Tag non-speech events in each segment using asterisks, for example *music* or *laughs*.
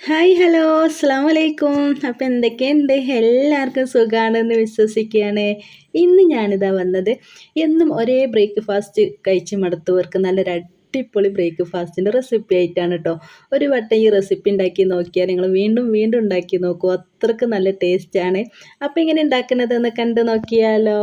Hi hello അസ്സാം വലൈക്കും അപ്പം എന്തൊക്കെയുണ്ട്? എല്ലാവർക്കും സുഖമാണെന്ന് വിശ്വസിക്കുകയാണ്. ഇന്ന് ഞാനിതാ വന്നത് എന്നും ഒരേ ബ്രേക്ക്ഫാസ്റ്റ് കഴിച്ച് മടുത്തവർക്ക് നല്ലൊരു അടിപൊളി ബ്രേക്ക്ഫാസ്റ്റിന്റെ റെസിപ്പി ആയിട്ടാണ് കേട്ടോ ഒരു വട്ടം ഈ റെസിപ്പി ഉണ്ടാക്കി നോക്കിയാൽ നിങ്ങൾ വീണ്ടും വീണ്ടും ഉണ്ടാക്കി നോക്കൂ. അത്രയ്ക്ക് നല്ല ടേസ്റ്റാണ് അപ്പം ഇങ്ങനെ ഉണ്ടാക്കുന്നതെന്ന് കണ്ട് നോക്കിയാലോ.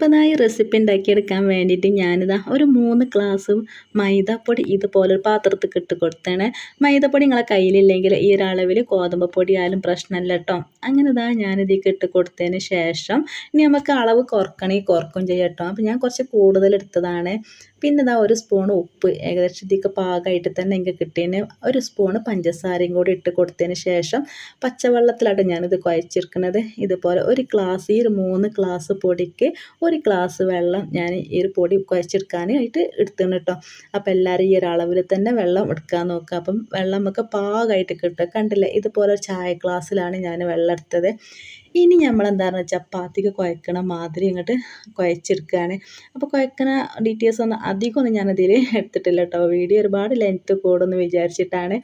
അപ്പോൾ റെസിപ്പി ഉണ്ടാക്കിയെടുക്കാൻ വേണ്ടിയിട്ട് ഞാനിതാ ഒരു മൂന്ന് ഗ്ലാസ് മൈദപ്പൊടി ഇതുപോലെ ഒരു പാത്രത്തിൽ ഇട്ട് കൊടുത്താണ്. മൈദപ്പൊടി നിങ്ങളെ കയ്യിലില്ലെങ്കിൽ ഈ ഒരളവിൽ ഗോതമ്പ് പൊടി ആയാലും പ്രശ്നമല്ല കേട്ടോ അങ്ങനെ ഇതാ ഞാനിതിലേക്ക് കൊടുത്തതിന് ശേഷം ഇനി നമുക്ക് അളവ് കുറക്കണമെങ്കിൽ കുറക്കും ചെയ്യാം കേട്ടോ അപ്പോൾ ഞാൻ കുറച്ച് കൂടുതൽ എടുത്തതാണ്. പിന്നെ ഇതാ ഒരു സ്പൂൺ ഉപ്പ്. ഏകദേശം ഇതിക്ക് പാകമായിട്ട് തന്നെ എനിക്ക് കിട്ടിയതിന് ഒരു സ്പൂണ് പഞ്ചസാരയും കൂടി ഇട്ട് കൊടുത്തതിന് ശേഷം പച്ചവെള്ളത്തിലാണ് ഞാനിത് കുഴച്ചിരിക്കുന്നത്. ഇതുപോലെ ഒരു ഗ്ലാസ് ഈ ഒരു മൂന്ന് ഗ്ലാസ് പൊടിക്ക് ഒരു ഗ്ലാസ് വെള്ളം ഞാൻ ഈ ഒരു പൊടി കുഴച്ചെടുക്കാനായിട്ട് എടുത്തിട്ടുണ്ട് കേട്ടോ അപ്പോൾ എല്ലാവരും ഈ ഒരു അളവിൽ തന്നെ വെള്ളം എടുക്കാൻ നോക്കുക അപ്പം വെള്ളം ഒക്കെ പാകമായിട്ട് കിട്ടുക കണ്ടില്ലേ? ഇതുപോലെ ചായ ഗ്ലാസ്സിലാണ് ഞാൻ വെള്ളം എടുത്തത്. ഇനി നമ്മൾ എന്താണെന്ന് വെച്ചാൽ ചപ്പാത്തിക്ക് കുഴക്കണ മാതിരി ഇങ്ങോട്ട് കുഴച്ചെടുക്കുകയാണ് അപ്പോൾ കുഴക്കണ ഡീറ്റെയിൽസ് ഒന്നും അധികമൊന്നും ഞാനതിൽ എടുത്തിട്ടില്ല കേട്ടോ വീഡിയോ ഒരുപാട് ലെങ്ത്ത് കൂടുമെന്ന് വിചാരിച്ചിട്ടാണ്.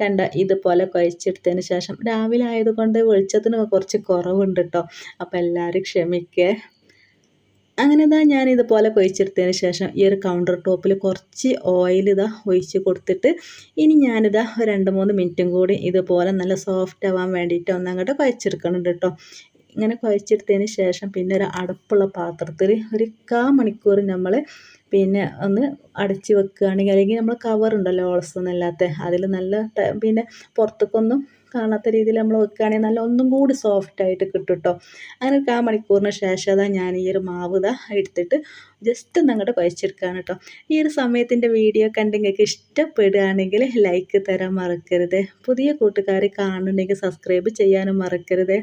കണ്ട? ഇതുപോലെ കുഴച്ചെടുത്തതിന് ശേഷം രാവിലെ ആയതുകൊണ്ട് വെളിച്ചത്തിന് കുറച്ച് കുറവുണ്ട് കേട്ടോ അപ്പോൾ എല്ലാവരും ക്ഷമിക്കേ. അങ്ങനെ ഇതാ ഞാൻ ഇതുപോലെ കൊഴിച്ചെടുത്തതിന് ശേഷം ഈ ഒരു കൗണ്ടർ ടോപ്പിൽ കുറച്ച് ഓയിൽ ഇതാ ഒഴിച്ച് കൊടുത്തിട്ട് ഇനി ഞാനിതാ രണ്ട് മൂന്ന് മിനിറ്റും കൂടി ഇതുപോലെ നല്ല സോഫ്റ്റ് ആവാൻ വേണ്ടിയിട്ട് ഒന്നങ്ങോട്ട് കുഴച്ചെടുക്കുന്നുണ്ട് കേട്ടോ ഇങ്ങനെ കുഴച്ചെടുത്തതിന് ശേഷം പിന്നെ ഒരു അടുപ്പുള്ള പാത്രത്തിൽ ഒരു കാ മണിക്കൂർ നമ്മൾ പിന്നെ ഒന്ന് അടച്ച് വെക്കുകയാണെങ്കിൽ അല്ലെങ്കിൽ നമ്മൾ കവറുണ്ടല്ലോ ഓളസൊന്നും ഇല്ലാത്ത അതിൽ നല്ല പിന്നെ പുറത്തേക്കൊന്നും കാണാത്ത രീതിയിൽ നമ്മൾ വെക്കുകയാണെങ്കിൽ നല്ല ഒന്നും കൂടി സോഫ്റ്റ് ആയിട്ട് കിട്ടും കേട്ടോ അങ്ങനെ കാ മണിക്കൂറിന് ശേഷം അതാ ഞാൻ ഈ ഒരു മാവ് ഇതാ എടുത്തിട്ട് ജസ്റ്റ് ഒന്ന് അങ്ങോട്ട് കുഴച്ചെടുക്കുകയാണ് കേട്ടോ. ഈ ഒരു സമയത്തിന്റെ വീഡിയോ കണ്ടെങ്കിൽ ഇഷ്ടപ്പെടുകയാണെങ്കിൽ ലൈക്ക് തരാൻ മറക്കരുത്. പുതിയ കൂട്ടുകാരെ കാണുന്നുണ്ടെങ്കിൽ സബ്സ്ക്രൈബ് ചെയ്യാനും മറക്കരുത്.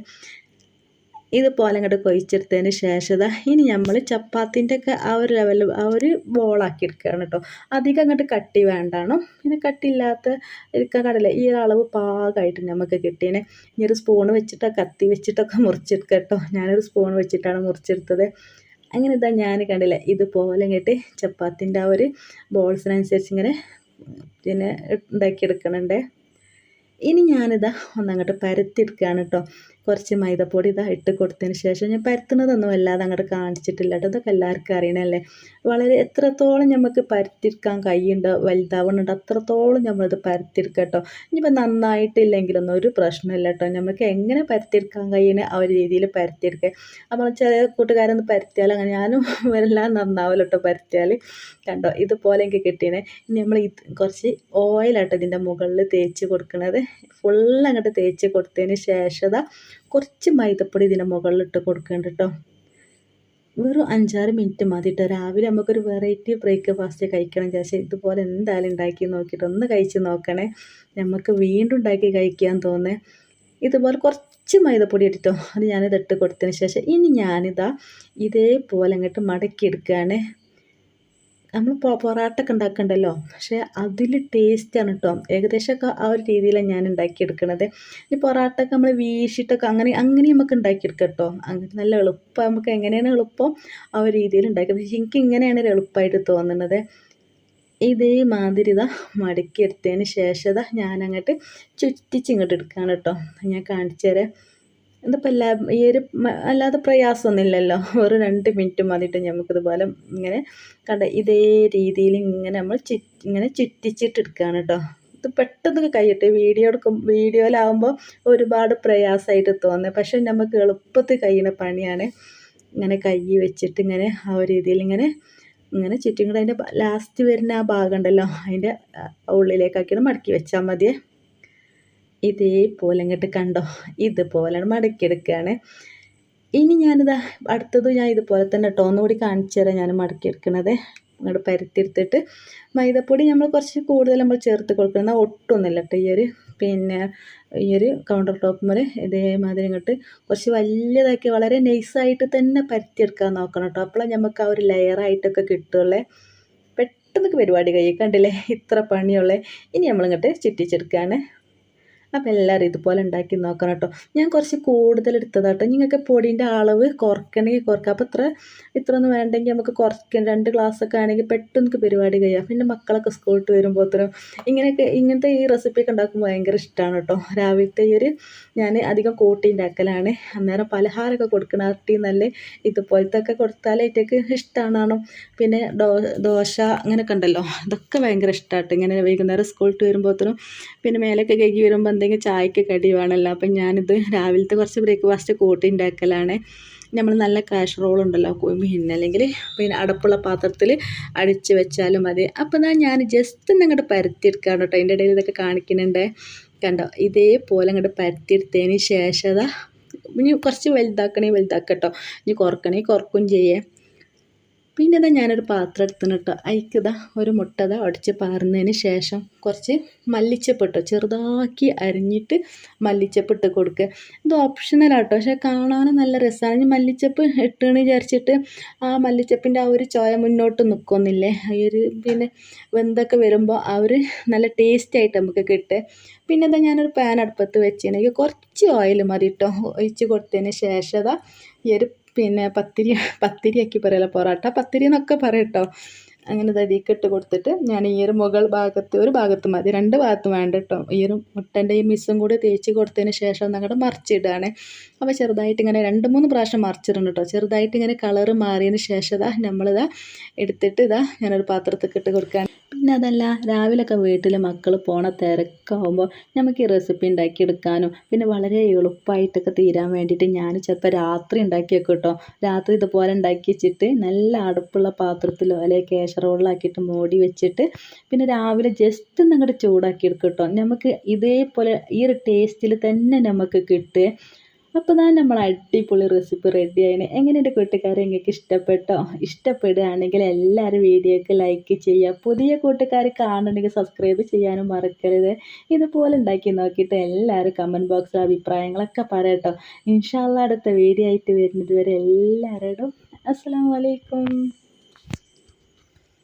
ഇതുപോലെ അങ്ങോട്ട് കൊഴിച്ചെടുത്തതിന് ശേഷം ഇനി നമ്മൾ ചപ്പാത്തിന്റെ ഒക്കെ ആ ഒരു ലെവലിൽ ആ ഒരു ബോളാക്കി എടുക്കുകയാണ് കേട്ടോ അധികം അങ്ങോട്ട് കട്ടി വേണ്ടാണോ. പിന്നെ കട്ടിയില്ലാത്ത എടുക്കാൻ കടല. ഈ അളവ് പാകമായിട്ട് നമുക്ക് കിട്ടിയതിനെ ഇനി ഒരു സ്പൂൺ വെച്ചിട്ടോ കത്തി വെച്ചിട്ടൊക്കെ മുറിച്ചെടുക്കുക കേട്ടോ ഞാനൊരു സ്പൂൺ വെച്ചിട്ടാണ് മുറിച്ചെടുത്തത്. അങ്ങനെ ഇതാ ഞാൻ കണ്ടില്ല ഇതുപോലെ ഇങ്ങോട്ട് ചപ്പാത്തിന്റെ ആ ഒരു ബോൾസിനനുസരിച്ച് ഇങ്ങനെ പിന്നെ ഉണ്ടാക്കിയെടുക്കണുണ്ടേ ഇനി ഞാനിതാ ഒന്നങ്ങോട്ട് പരത്തിയെടുക്കുകയാണ് കേട്ടോ കുറച്ച് മൈദപ്പൊടി ഇതാ ഇട്ട് കൊടുത്തതിന് ശേഷം ഞാൻ പരത്തുന്നതൊന്നും അല്ലാതെ അങ്ങോട്ട് കാണിച്ചിട്ടില്ല കേട്ടോ ഇതൊക്കെ എല്ലാവർക്കും അറിയണമല്ലേ വളരെ എത്രത്തോളം നമുക്ക് പരത്തിയെടുക്കാൻ കൈയുണ്ട് വലുതാവണുണ്ട്? അത്രത്തോളം നമ്മളിത് പരത്തിയെടുക്കുക കേട്ടോ ഇനിയിപ്പോൾ നന്നായിട്ടില്ലെങ്കിലൊന്നും ഒരു പ്രശ്നമില്ല കേട്ടോ നമുക്ക് എങ്ങനെ പരത്തിയെടുക്കാൻ കഴിയുന്ന ആ ഒരു രീതിയിൽ പരത്തിയെടുക്കുക അപ്പോൾ ചെറിയ കൂട്ടുകാരൊന്ന് പരത്തിയാൽ അങ്ങനെ ഞാനും *laughs* എല്ലാം നന്നാവില്ല കേട്ടോ പരത്തിയാൽ. കണ്ടോ? ഇതുപോലെ എനിക്ക് കിട്ടിയേ നമ്മൾ കുറച്ച് ഓയിലാട്ടോ ഇതിന്റെ മുകളിൽ തേച്ച് കൊടുക്കുന്നത് ഫുൾ അങ്ങോട്ട് തേച്ച് കൊടുത്തതിന് ശേഷം കുറച്ച് മൈദപ്പൊടി ഇതിന്റെ മുകളിലിട്ട് കൊടുക്കേണ്ട കേട്ടോ വെറും അഞ്ചാറ് മിനിറ്റ് മതി കേട്ടോ രാവിലെ നമുക്കൊരു വെറൈറ്റി ബ്രേക്ക്ഫാസ്റ്റ് കഴിക്കണം വിചാരിച്ചാൽ ഇതുപോലെ എന്തായാലും ഉണ്ടാക്കി നോക്കിയിട്ട് ഒന്ന് കഴിച്ച് നോക്കണേ. നമുക്ക് വീണ്ടും ഉണ്ടാക്കി കഴിക്കാൻ തോന്നേ. ഇതുപോലെ കുറച്ച് മൈദപ്പൊടി ഇട്ടിട്ടോ. അത് ഞാനിത് ഇട്ട് കൊടുത്തതിന് ശേഷം ഇനി ഞാനിതാ ഇതേപോലെ അങ്ങോട്ട് മടക്കി എടുക്കുകയാണ്. നമ്മൾ പൊറാട്ടൊക്കെ ഉണ്ടാക്കണ്ടല്ലോ. പക്ഷേ അതിൽ ടേസ്റ്റാണ് കേട്ടോ ഏകദേശമൊക്കെ ആ ഒരു രീതിയിലാണ് ഞാൻ ഉണ്ടാക്കിയെടുക്കണത്. ഈ പൊറാട്ടൊക്കെ നമ്മൾ വീശിട്ടൊക്കെ അങ്ങനെ അങ്ങനെ നമുക്ക് ഉണ്ടാക്കിയെടുക്കാം കേട്ടോ അങ്ങനെ നല്ല എളുപ്പം നമുക്ക് എങ്ങനെയാണ് എളുപ്പം ആ ഒരു രീതിയിൽ ഉണ്ടാക്കുക പക്ഷേ എനിക്ക് ഇങ്ങനെയാണ് ഒരു എളുപ്പമായിട്ട് തോന്നുന്നത് ഇതേമാതിരി ഇതാ മടക്കിയെടുത്തതിന് ശേഷം ഇതാ ഞാനങ്ങോട്ട് ചുറ്റിച്ചിങ്ങോട്ട് എടുക്കുകയാണ് കേട്ടോ ഞാൻ കാണിച്ചു തരാം. ഇതിപ്പോൾ എല്ലാ ഈ ഒരു അല്ലാതെ പ്രയാസമൊന്നുമില്ലല്ലോ. ഒരു രണ്ട് മിനിറ്റ് മതിയിട്ട് നമുക്കിതുപോലെ ഇങ്ങനെ കണ്ട ഇതേ രീതിയിൽ ഇങ്ങനെ നമ്മൾ ചി ഇങ്ങനെ ചുറ്റിച്ചിട്ട് എടുക്കുകയാണ് കേട്ടോ ഇത് പെട്ടെന്ന് കൈയിട്ട് വീഡിയോ എടുക്കും വീഡിയോയിലാവുമ്പോൾ ഒരുപാട് പ്രയാസമായിട്ട് തോന്നുന്നത് പക്ഷേ നമുക്ക് എളുപ്പത്തിൽ കഴിയുന്ന പണിയാണ് ഇങ്ങനെ കൈ വെച്ചിട്ട് ഇങ്ങനെ ആ ഒരു രീതിയിൽ ഇങ്ങനെ ഇങ്ങനെ ചുറ്റും കൂടെ അതിന്റെ ലാസ്റ്റ് വരുന്ന ആ ഭാഗം ഉണ്ടല്ലോ അതിന്റെ ഉള്ളിലേക്കാക്കിയിട്ട് മടക്കി വെച്ചാൽ മതിയേ. ഇതേപോലെ ഇങ്ങോട്ട് കണ്ടോ? ഇതുപോലെ മടക്കിയെടുക്കുകയാണ് ഇനി ഞാനിതാ അടുത്തത് ഞാൻ ഇതുപോലെ തന്നെ കേട്ടോ ഒന്നുകൂടി കാണിച്ചു തരാം ഞാൻ മടക്കിയെടുക്കണത്. ഇങ്ങോട്ട് പരത്തിയെടുത്തിട്ട് മൈദപ്പൊടി നമ്മൾ കുറച്ച് കൂടുതൽ നമ്മൾ ചേർത്ത് കൊടുക്കണം. ഒട്ടൊന്നുമില്ല കേട്ടോ ഈ ഒരു പിന്നെ ഈ ഒരു കൗണ്ടർ ടോപ്പ് മുതൽ ഇതേമാതിരി ഇങ്ങോട്ട് കുറച്ച് വലിയതാക്കി വളരെ നൈസായിട്ട് തന്നെ പരത്തിയെടുക്കാൻ നോക്കണം കേട്ടോ അപ്പോഴാണ് നമുക്ക് ആ ഒരു ലെയറായിട്ടൊക്കെ കിട്ടുള്ളേ. പെട്ടെന്ന് പരിപാടി കഴിയും. കണ്ടില്ലേ? ഇത്ര പണിയുള്ളേ. ഇനി നമ്മളിങ്ങോട്ട് ചുറ്റിച്ചെടുക്കുകയാണ് അപ്പോൾ എല്ലാവരും ഇതുപോലെ ഉണ്ടാക്കി നോക്കണം കേട്ടോ. ഞാൻ കുറച്ച് കൂടുതൽ എടുത്തതാട്ടോ നിങ്ങൾക്ക് പൊടിന്റെ അളവ് കുറക്കണമെങ്കിൽ കുറക്കാം. അപ്പോൾ ഇത്ര ഇത്ര ഒന്നും വേണ്ടെങ്കിൽ നമുക്ക് കുറയ്ക്കാം. രണ്ട് ഗ്ലാസ്സൊക്കെ ആണെങ്കിൽ പെട്ടെന്ന് പരിപാടി കഴിയാം. പിന്നെ മക്കളൊക്കെ സ്കൂളിട്ട് വരുമ്പോഴത്തേനും ഇങ്ങനെയൊക്കെ ഇങ്ങനത്തെ ഈ റെസിപ്പിയൊക്കെ ഉണ്ടാക്കുമ്പോൾ ഭയങ്കര ഇഷ്ടമാണ് കേട്ടോ. രാവിലത്തെ ഈ ഒരു ഞാൻ അധികം കൂട്ടി ഉണ്ടാക്കലാണ്. അന്നേരം പലഹാരമൊക്കെ കൊടുക്കണം അട്ടി നല്ല ഇതുപോലത്തെ ഒക്കെ കൊടുത്താലേ ഏറ്റക്ക് ഇഷ്ടമാണോ പിന്നെ ദോ ദോശ അങ്ങനെയൊക്കെ ഉണ്ടല്ലോ. ഇതൊക്കെ ഭയങ്കര ഇഷ്ടമാട്ടോ ഇങ്ങനെ വൈകുന്നേരം സ്കൂളിട്ട് വരുമ്പോഴത്തേനും പിന്നെ മേലൊക്കെ കഴുകി വരുമ്പോൾ എന്തെങ്കിലും ചായക്ക് കടി വേണമല്ലോ. അപ്പം ഞാനിത് രാവിലത്തെ കുറച്ച് ബ്രേക്ക്ഫാസ്റ്റ് കൂട്ടി ഉണ്ടാക്കലാണ്. നമ്മൾ നല്ല കാഷ് റോൾ ഉണ്ടല്ലോ പിന്നെ അല്ലെങ്കിൽ പിന്നെ അടപ്പുള്ള പാത്രത്തിൽ അടിച്ച് വെച്ചാലും മതി. അപ്പോൾ ഞാൻ ജസ്റ്റ് ഒന്ന് അങ്ങോട്ട് പരത്തിയെടുക്കുകയാണ് കേട്ടോ. അതിന്റെ ഇടയിൽ ഇതൊക്കെ കാണിക്കുന്നുണ്ട്. കണ്ടോ? ഇതേപോലെ അങ്ങോട്ട് പരത്തിയെടുത്തതിന് ശേഷം ഇനി കുറച്ച് വലുതാക്കണേ വലുതാക്കട്ടോ ഇനി കുറക്കണേ കുറക്കും ചെയ്യേ. പിന്നെ ഇതാ ഞാനൊരു പാത്രം എടുത്തിന് കേട്ടോ അതിക്കിതാ ഒരു മുട്ടത ഉടച്ച് പാറുന്നതിന് ശേഷം കുറച്ച് മല്ലിച്ചപ്പെട്ടോ ചെറുതാക്കി അരിഞ്ഞിട്ട് മല്ലിച്ചപ്പ് ഇട്ട് കൊടുക്കുക ഇത് ഓപ്ഷണലാട്ടോ പക്ഷേ കാണാനും നല്ല രസമാണ് മല്ലിച്ചപ്പ് ഇട്ടെന്ന് വിചാരിച്ചിട്ട് ആ മല്ലിച്ചപ്പിന്റെ ആ ഒരു ചോയ മുന്നോട്ട് നിൽക്കുന്നില്ലേ ഈ ഒരു പിന്നെ വെന്തൊക്കെ വരുമ്പോൾ ആ ഒരു നല്ല ടേസ്റ്റായിട്ട് നമുക്ക് കിട്ടുക പിന്നെ എന്താ ഞാനൊരു പാൻ അടുപ്പത്ത് വെച്ചിട്ടുണ്ടെങ്കിൽ കുറച്ച് ഓയിൽ മതി കേട്ടോ ഒഴിച്ച് കൊടുത്തതിന് ശേഷം അതാ ഈ ഒരു പിന്നെ പത്തിരി പത്തിരിയാക്കി പറയല പൊറോട്ട പത്തിരി എന്നൊക്കെ പറയും കേട്ടോ അങ്ങനെ ഇട്ട് കൊടുത്തിട്ട് ഞാൻ ഈ ഒരു മുകൾ ഭാഗത്ത് ഒരു ഭാഗത്ത് മതി രണ്ട് ഭാഗത്തും വേണ്ട കേട്ടോ ഈ ഒരു മുട്ടന്റെ ഈ മിസ്സും കൂടി തേച്ച് കൊടുത്തതിന് ശേഷം ഞങ്ങളുടെ മറിച്ചിടുകയാണ് അപ്പോൾ ചെറുതായിട്ട് ഇങ്ങനെ രണ്ട് മൂന്ന് പ്രാവശ്യം മറിച്ചിടണം കേട്ടോ ചെറുതായിട്ട് ഇങ്ങനെ കളറ് മാറിയതിന് ശേഷം ഇതാ നമ്മളിതാ എടുത്തിട്ട് ഇതാ ഞാനൊരു പാത്രത്തിൽ ഇട്ട് കൊടുക്കുകയാണ് പിന്നെ അതല്ല രാവിലെയൊക്കെ വീട്ടിൽ മക്കൾ പോണ തിരക്കാവുമ്പോൾ നമുക്ക് ഈ റെസിപ്പി ഉണ്ടാക്കിയെടുക്കാനും പിന്നെ വളരെ എളുപ്പമായിട്ടൊക്കെ തീരാൻ വേണ്ടിയിട്ട് ഞാൻ ചിലപ്പോൾ രാത്രി ഉണ്ടാക്കി വെക്കും കേട്ടോ രാത്രി ഇതുപോലെ ഉണ്ടാക്കി വെച്ചിട്ട് നല്ല അടുപ്പുള്ള പാത്രത്തിലോ അല്ലെങ്കിൽ കേശറോളിലാക്കിയിട്ട് മൂടി വെച്ചിട്ട് പിന്നെ രാവിലെ ജസ്റ്റ് ഒന്ന് അങ്ങോട്ട് ചൂടാക്കി എടുക്കും കേട്ടോ നമുക്ക് ഇതേപോലെ ഈ ഒരു ടേസ്റ്റിൽ തന്നെ നമുക്ക് കിട്ടുക അപ്പോൾ ഞാൻ നമ്മൾ അടിപൊളി റെസിപ്പി റെഡി ആയിന്. എങ്ങനെയുണ്ട് കൂട്ടുകാരെ? നിങ്ങൾക്ക് ഇഷ്ടപ്പെട്ടോ? ഇഷ്ടപ്പെടുകയാണെങ്കിൽ എല്ലാവരും വീഡിയോക്ക് ലൈക്ക് ചെയ്യുക. പുതിയ കൂട്ടുകാർ കാണണമെങ്കിൽ സബ്സ്ക്രൈബ് ചെയ്യാനും മറക്കരുത്. ഇതുപോലെ ഉണ്ടാക്കി നോക്കിയിട്ട് എല്ലാവരും കമന്റ് ബോക്സിൽ അഭിപ്രായങ്ങളൊക്കെ പറയട്ടോ. ഇൻഷാല്ല അടുത്ത വീഡിയോ ആയിട്ട് വരുന്നത് വരെ എല്ലാവരോടും അസ്സാം വലൈക്കും